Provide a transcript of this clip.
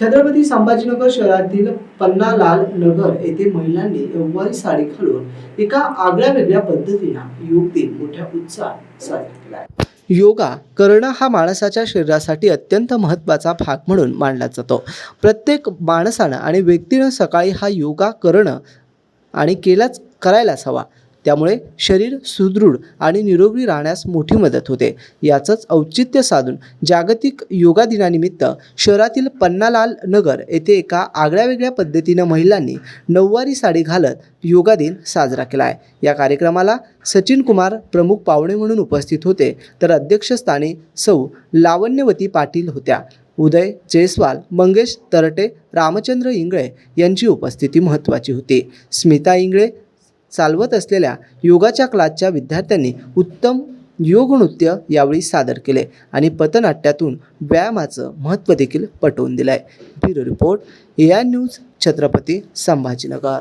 छत्रपती संभाजीनगर शहरातील पन्नालाल नगर येथे महिलांनी नऊवारी साडी घालून एका आगळ्या वेगळ्या पद्धतीनं योग दिन मोठ्या उत्साहात साजरा केला योगा करणं हा माणसाच्या शरीरासाठी अत्यंत महत्त्वाचा भाग म्हणून मानला जातो. प्रत्येक माणसानं आणि व्यक्तीनं सकाळी हा योगा करणं आणि केलाच करायलाच हवा. त्यामुळे शरीर सुदृढ आणि निरोगी राहण्यास मोठी मदत होते. याचंच औचित्य साधून जागतिक योगा दिनानिमित्त शहरातील पन्नालाल नगर येथे एका आगळ्या वेगळ्या पद्धतीनं महिलांनी नऊवारी साडी घालत योगा दिन साजरा केला आहे या कार्यक्रमाला सचिन कुमार प्रमुख पाहुणे म्हणून उपस्थित होते. तर अध्यक्षस्थानी सौ. लावण्यवती पाटील होत्या. उदय जयस्वाल मंगेश तरटे रामचंद्र इंगळे यांची उपस्थिती महत्त्वाची होती. स्मिता इंगळे चालवत असलेल्या योगाच्या क्लासच्या विद्यार्थ्यांनी उत्तम योग नृत्य यावेळी सादर केले आणि पथनाट्यातून व्यायामाचं महत्त्व देखील पटवून दिलं आहे bureau report A I news Chhatrapati Sambhajinagar.